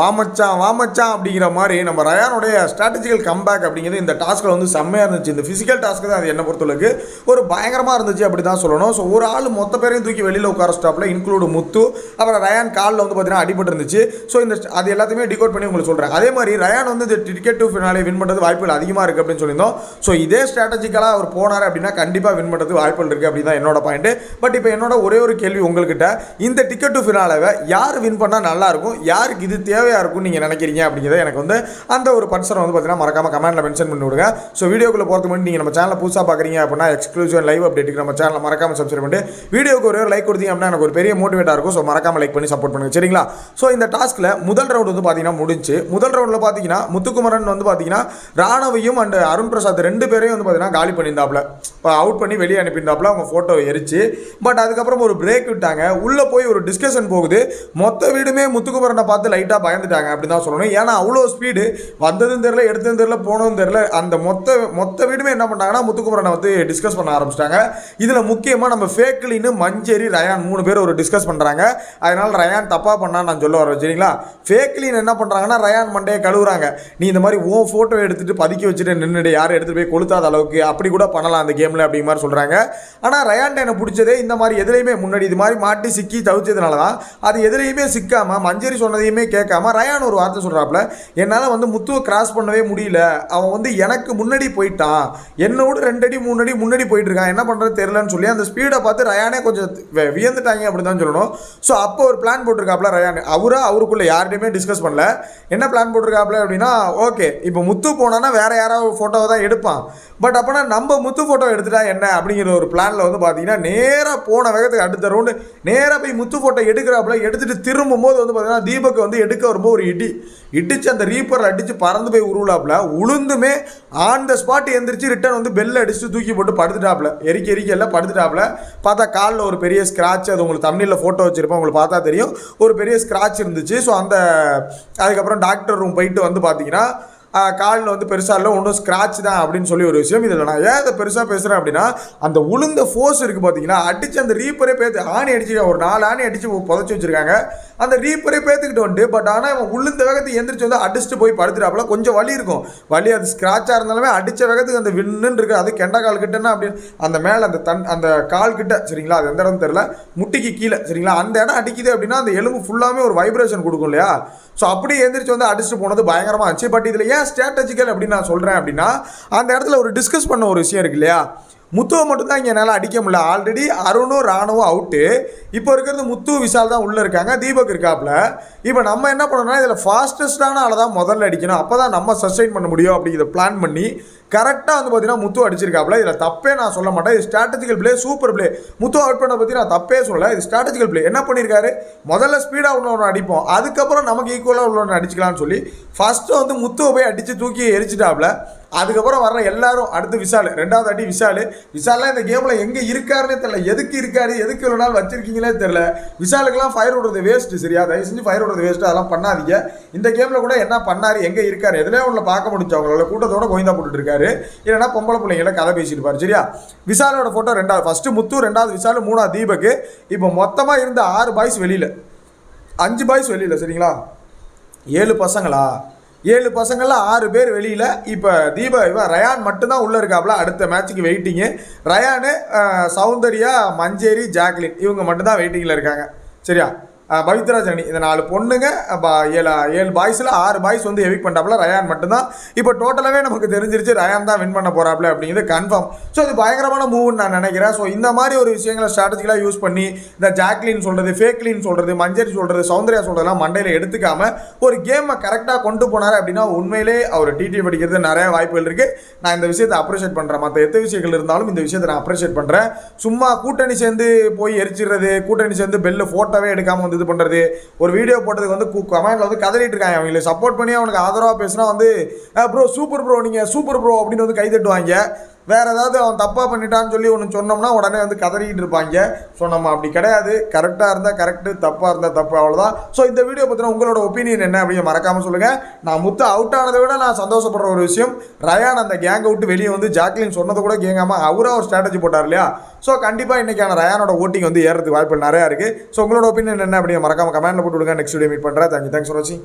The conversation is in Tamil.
வாமச்சான் வாமச்சான் அப்படிங்கிற மாதிரி நம்ம ரயானுடைய ஸ்ட்ராட்டஜிக்கல் கம்பேக் அப்படிங்கிறது இந்த டாஸ்க்கில் வந்து செம்மையாக இருந்துச்சு. இந்த ஃபிசிக்கல் டாஸ்க்கு தான் அது என்ன பொறுத்தளவுக்கு. ஒரு பயங்கரமாக இருந்துச்சு அப்படி தான் சொல்லணும். ஸோ ஒரு ஆள் மொத்த பேரையும் தூக்கி வெளியில் உட்கார ஸ்டாப்பில் இன்க்ளூடு முத்து அப்புறம் ரயான் காலில் வந்து பார்த்தீங்கன்னா அடிபட்டு இருந்துச்சு. ஸோ இந்த அது எல்லாத்தையுமே டிகோட் பண்ணி உங்களுக்கு சொல்கிறேன் அதே மாதிரி ரயான் வந்து இந்த டிக்கெட் டு ஃபினாலே வின் பண்ணுறது வாய்ப்புகள் அதிகமாக இருக்குது அப்படின்னு சொல்லியிருந்தோம். ஸோ இதே ஸ்ட்ராட்டஜிக்கலாக அவர் போனார் அப்படின்னா கண்டிப்பாக வின் பண்ணுறது வாய்ப்புகள் இருக்குது அப்படி தான் என்னோட பாயிண்ட் பட் இப்போ என்னோட ஒரே ஒரு கேள்வி உங்கள்கிட்ட. இந்த டிக்கெட் டு ஃபினாலேவை யார் வின் பண்ணால் நல்லாயிருக்கும் யாருக்கு இது தேவையாக இருக்கும்னு நீங்கள் நினைக்கிறீங்க அப்படிங்கிறத எனக்கு வந்து அந்த ஒரு பர்சனை வந்து பார்த்தீங்கன்னா மறக்காம கமெண்ட்டில் மென்ஷன் பண்ணி விடுங்க ஸோ வீடியோக்குள்ளே போகிறதுக்கு முன்னாடி நீங்கள் நம்ம சேனலை புதுசாக பார்க்குறீங்க அப்படின்னா எக்ஸ்க்ளூசிவ் லைவ் அப்டேட்டுக்கு நம்ம சேனலை மறக்காம சப்ஸ்கிரைப் பண்ணிட்டு வீடியோக்கு ஒரு லைக் கொடுத்தீங்க அப்படின்னா எனக்கு ஒரு பெரிய மோட்டிவேட்டாக இருக்கும். ஸோ மறக்காம லைக் பண்ணி சப்போர்ட் பண்ணுங்க. சரிங்களா? ஸோ இந்த டாஸ்க்கில் முதல் ரவுண்ட் வந்து பார்த்தீங்கன்னா முடிஞ்சு முதல் ரவுண்டில் பார்த்தீங்கன்னா முத்துக்குமரன் வந்து பார்த்தீங்கன்னா ராணவையும் அண்ட் அருண் பிரசாத் ரெண்டு பேரையும் வந்து பார்த்தீங்கன்னா காலி பண்ணியிருந்தாப்புல. அவுட் பண்ணி வெளியே அனுப்பியிருந்தாப்புல. அவங்க ஃபோட்டோ எரிச்சு பட் அதுக்கப்புறம் ஒரு பிரேக் விட்டாங்க. உள்ளே போய் ஒரு டிஸ்கஷன் போகுது. மொத்த வீடுமே முத்துக்குமரனை பார்த்து லைட்டாக பயந்துட்டாங்க அப்படி தான் சொல்லணும். ஏன்னா அவ்வளோ ஸ்பீடு வந்ததும் தெரில எடுத்ததும் தெரில போனதும் தெரில அந்த மொத்த மொத்த வீடுமே என்ன பண்ணாங்கன்னா முத்துக்குமரனை வந்து டிஸ்கஸ் பண்ண ஆரம்பிச்சிட்டாங்க. இதில் முக்கியமாக நம்ம ஃபேக்லின்னு மஞ்சேரி ரயான் மூணு பேர் ஒரு டிஸ்கஸ் பண்ணுறாங்க அதனால் ரயான் தப்பாக பண்ணான்னு நான் சொல்ல வரேன் சரிங்களா? ஃபேக்லின் என்ன பண்ணுறாங்கன்னா ரயான் மண்டையை கழுவுறாங்க. நீ இந்த மாதிரி ஓ ஃபோட்டோ எடுத்துகிட்டு பதுக்கி வச்சுட்டு நின்றுடு யாரும் எடுத்துகிட்டு போய் கொளுத்தாத அளவுக்கு அப்படி கூட பண்ணலாம் அந்த கேமில் அப்படிங்கிற மாதிரி சொல்கிறாங்க ஆனால் ரயான்ட்ட எனக்கு பிடிச்சதே இந்த மாதிரி எதுலையுமே முன்னாடி இது மாதிரி மாட்டி சிக்கி தவிச்சதுனால தான் அது எதுலேயுமே சிக்காமல் மஞ்சரி சொன்னதையுமே கேட்காம ரயான் ஒரு வார்த்தை சொல்கிறாப்புல என்னால் வந்து முத்துவை கிராஸ் பண்ணவே முடியல. அவன் வந்து எனக்கு முன்னாடி போயிட்டான். என்னோட ரெண்டு அடி மூணு அடி முன்னாடி போயிட்டு இருக்கான் என்ன பண்ணுறது தெரிலன்னு சொல்லி அந்த ஸ்பீடை பார்த்து ரயானே கொஞ்சம் வியந்துட்டாங்க அப்படி தான் சொல்லணும். ஸோ அப்போ ஒரு பிளான் போட்டிருக்காப்புல ரயான். அவராக அவருக்குள்ளே யார்கிட்டையுமே டிஸ்கஸ் பண்ணல. என்ன பிளான் போட்டிருக்காப்புல அப்படின்னா ஓகே இப்போ முத்து போனான்னா வேறு யாராவது ஃபோட்டோவை தான் எடுப்பான். பட் அப்போனா நம்ம முத்து ஃபோட்டோ எடுத்துட்டா என்ன? அப்படிங்கிற ஒரு பிளானில் வந்து பார்த்தீங்கன்னா நேராக போன வேகத்துக்கு அடுத்த ரவுண்டு நேராக போய் முத்து ஃபோட்டோ எடுக்கிறாப்புல எடுத்துட்டு திரும்பும் போது வந்து பார்த்தீங்கன்னா தீபக் வந்து எடுக்க வரும்போது ஒரு இடி. இடிச்சு அந்த ரீப்பரில் அடித்து பறந்து போய் உருவலாப்புல உளுந்துமே ஆன் த ஸ்பாட் எந்திரிச்சு ரிட்டர்ன் வந்து பெல் அடித்து தூக்கி போட்டு படுத்துட்டாப்புல எரிக்க எரிக்க எல்லாம் படுத்துட்டாப்புல பார்த்தா காலில் ஒரு பெரிய ஸ்க்ராட்ச் அது உங்களுக்கு தமிழில் ஃபோட்டோ வச்சுருப்போம் உங்களுக்கு பார்த்தா தெரியும். ஒரு பெரிய ஸ்க்ராட்ச் இருந்துச்சு. ஸோ அந்த அதுக்கப்புறம் டாக்டர் ரூம் போயிட்டு வந்து பார்த்தீங்கன்னா காலில் வந்து பெருசாக இல்லை ஒன்றும் ஸ்க்ராட்ச் தான் அப்படின்னு சொல்லி ஒரு விஷயம். இதில் நான் ஏன் இதை பெருசாக பேசுகிறேன் அப்படின்னா அந்த உளுந்த ஃபோர்ஸ் இருக்குது பார்த்தீங்கன்னா அடித்து அந்த ரீப்பரே பேத்து ஆணி அடிச்சு ஒரு நாலு ஆணி அடித்து புதைச்சி வச்சுருக்காங்க. அந்த ரீப்பரே பேத்துக்கிட்டு வந்துட்டு பட் ஆனால் இவன் உளுந்த வேகத்தை எந்திரிச்சு வந்து அடிச்சுட்டு போய் படுத்துட்டாப்புல கொஞ்சம் வலி இருக்கும். வலி அது ஸ்க்ராட்சாக இருந்தாலுமே அடித்த வேகத்துக்கு அந்த விண்ணுன்னு இருக்குது அது கெண்ட கால் கிட்டன்னா அப்படின்னு அந்த மேலே அந்த தன் அந்த கால் கிட்ட சரிங்களா? அது எந்த இடம் தெரில முட்டிக்கு கீழே சரிங்களா? அந்த இடம் அடிக்குது அப்படின்னா அந்த எலும்பு ஃபுல்லாமே ஒரு வைப்ரேஷன் கொடுக்கும் இல்லையா? ஸோ அப்படியே எந்திரிச்சு வந்து அடிச்சுட்டு போனது பயங்கரமாக இருந்துச்சு. பட் இதில் ஏன் ஸ்ட்ராட்டஜிக்கல் அப்படின்னு நான் சொல்கிறேன் அப்படின்னா அந்த இடத்துல ஒரு டிஸ்கஸ் பண்ண ஒரு விஷயம் இருக்கு இல்லையா? முத்துவை மட்டும்தான் இங்கே என்னால் அடிக்க முடியல. ஆல்ரெடி அருணும் ராணுவும் அவுட்டு இப்போ இருக்கிறது முத்து விஷால் தான் உள்ளே இருக்காங்க. தீபக் இருக்காப்புல. இப்போ நம்ம என்ன பண்ணணும்னா இதில் ஃபாஸ்டஸ்டான ஆளை தான் முதல்ல அடிக்கணும். அப்போ தான் நம்ம சஸ்டைன் பண்ண முடியும் அப்படிங்கிறத பிளான் பண்ணி கரெக்டாக வந்து பார்த்தீங்கன்னா முத்து அடிச்சிருக்காப்புல. இதில் தப்பே நான் சொல்ல மாட்டேன். இது strategical play super play Muthu out பண்ண பற்றி நான் தப்பே சொல்லலை. இது ஸ்ட்ராட்டஜிக்கல் பிளே என்ன பண்ணியிருக்காரு முதல்ல ஸ்பீடாக உள்ளவனை அடிப்போம். அதுக்கப்புறம் நமக்கு ஈக்குவலாக உள்ளவனை அடிச்சுக்கலாம்னு சொல்லி ஃபஸ்ட்டு வந்து முத்துவை போய் அடித்து தூக்கி எரிச்சிட்டாப்புல. அதுக்கப்புறம் வர்ற எல்லாரும் அடுத்து விஷால் ரெண்டாவது அடி விஷால் விஷால்லாம் இந்த கேமில் எங்கே இருக்காருன்னே தெரில எதுக்கு இருக்காரு? எதுக்கு இவ்வளோ நாள் வச்சிருக்கீங்களே தெரில விஷாலுக்கெல்லாம் ஃபயர் விடுறது வேஸ்ட்டு சரியா? தயவு செஞ்சு ஃபயர் விடுறது வேஸ்ட்டு அதெல்லாம் பண்ணாதீங்க. இந்த கேமில் கூட என்ன பண்ணார்? எங்கே இருக்கார்? எதுலேயே உங்களை பார்க்க முடிஞ்சு. அவங்களோட கூட்டத்தோட கோயந்தா போட்டுட்டு இருக்காரு. இல்லைன்னா பொம்பளை பிள்ளைங்கள கதை பேசிட்டு சரியா? விசாலோட ஃபோட்டோ ரெண்டாவது ஃபஸ்ட்டு முத்து ரெண்டாவது விசாலு மூணாவது தீபக்கு. இப்போ மொத்தமாக இருந்த ஆறு பாய்ஸ் வெளியில். அஞ்சு பாய்ஸ் வெளியில் சரிங்களா? ஏழு பசங்களா? ஏழு பசங்களில் ஆறு பேர் வெளியில். இப்போ தீப இவன் ரயான் மட்டும்தான் உள்ளே இருக்காப்புல அடுத்த மேட்ச்சுக்கு வெயிட்டிங்கு ரயானு சௌந்தர்யா மஞ்சேரி ஜாக்லின் இவங்க மட்டும்தான் வெயிட்டிங்கில் இருக்காங்க. சரியா? பவித்ரா ஜனனி இந்த நாலு பொண்ணுங்க ஏழு ஏழு பாய்ஸில் ஆறு பாய்ஸ் வந்து எவிக் பண்ணாப்புல ரயான் மட்டும்தான். இப்போ டோட்டலாகவே நமக்கு தெரிஞ்சிருச்சு ரயான் தான் வின் பண்ண போகிறாப்புல அப்படிங்கிறது கன்ஃபார்ம் ஸோ இது பயங்கரமான மூவ்னு நான் நினைக்கிறேன். ஸோ இந்த மாதிரி ஒரு விஷயங்களை ஸ்ட்ராட்டஜிக்கலாக யூஸ் பண்ணி இந்த ஜாக்லின் சொல்கிறது ஃபேக்லின் சொல்கிறது மஞ்சரி சொல்கிறது சௌந்தர்யா சொல்கிறதெல்லாம் மண்டையில் எடுத்துக்காம ஒரு கேமை கரெக்டாக கொண்டு போனார் அப்படின்னா உண்மையிலே அவர் டிடி படிக்கிறது நிறைய வாய்ப்புகள் இருக்குது நான் இந்த விஷயத்தை அப்ரிஷியேட் பண்ணுறேன் மற்ற எத்த விஷயங்கள் இருந்தாலும் இந்த விஷயத்தை நான் அப்ரிஷியேட் பண்ணுறேன் சும்மா கூட்டணி சேர்ந்து போய் எரிச்சிடுறது கூட்டணி சேர்ந்து பெல்லு ஃபோட்டோவே எடுக்காமல் வந்து இது பண்ணுறது ஒரு வீடியோ போட்டதுக்கு வந்து கமெண்ட்டில் வந்து கதறிட்டு இருக்காங்க அவங்களை. சப்போர்ட் பண்ணி அவனுக்கு ஆதரவாக பேசினா வந்து ப்ரோ சூப்பர் ப்ரோ நீங்கள் சூப்பர் ப்ரோ அப்படின்னு வந்து கை தட்டுவாங்க வேறு ஏதாவது அவன் தப்பாக பண்ணிட்டான்னு சொல்லி ஒன்று சொன்னோம்னா உடனே வந்து கதறிக்கிட்டு இருப்பாங்க. ஸோ நம்ம அப்படி கிடையாது. கரெக்டாக இருந்தால் கரெக்டு தப்பாக இருந்தால் தப்பு அவ்வளோதான் ஸோ இந்த வீடியோ பற்றின உங்களோட ஒப்பீனியன் என்ன அப்படின்னு மறக்காமல் சொல்லுங்கள் நான் முத்து அவுட் ஆனதை விட நான் சந்தோஷப்படுற ஒரு விஷயம் ரயான் அந்த கேங்கை விட்டு வெளியே வந்து ஜாக்லின் சொன்னதை கூட கேங்காமல் அவராக ஒரு ஸ்ட்ராட்டஜி போட்டார் இல்லையா? ஸோ கண்டிப்பாக இன்றைக்கான ரயானோட ஓட்டிங் வந்து ஏறதுக்கு வாய்ப்புகள் நிறையா இருக்குது ஸோ உங்களோட ஒப்பீனியன் என்ன அப்படின்னு மறக்காமல் கமெண்ட்டில் போட்டு விடுங்க. நெக்ஸ்ட் வீடியோ மீட் பண்ணுறேன் தேங்க்யூ தேங்க்ஸ் ஃபார் வாட்சிங்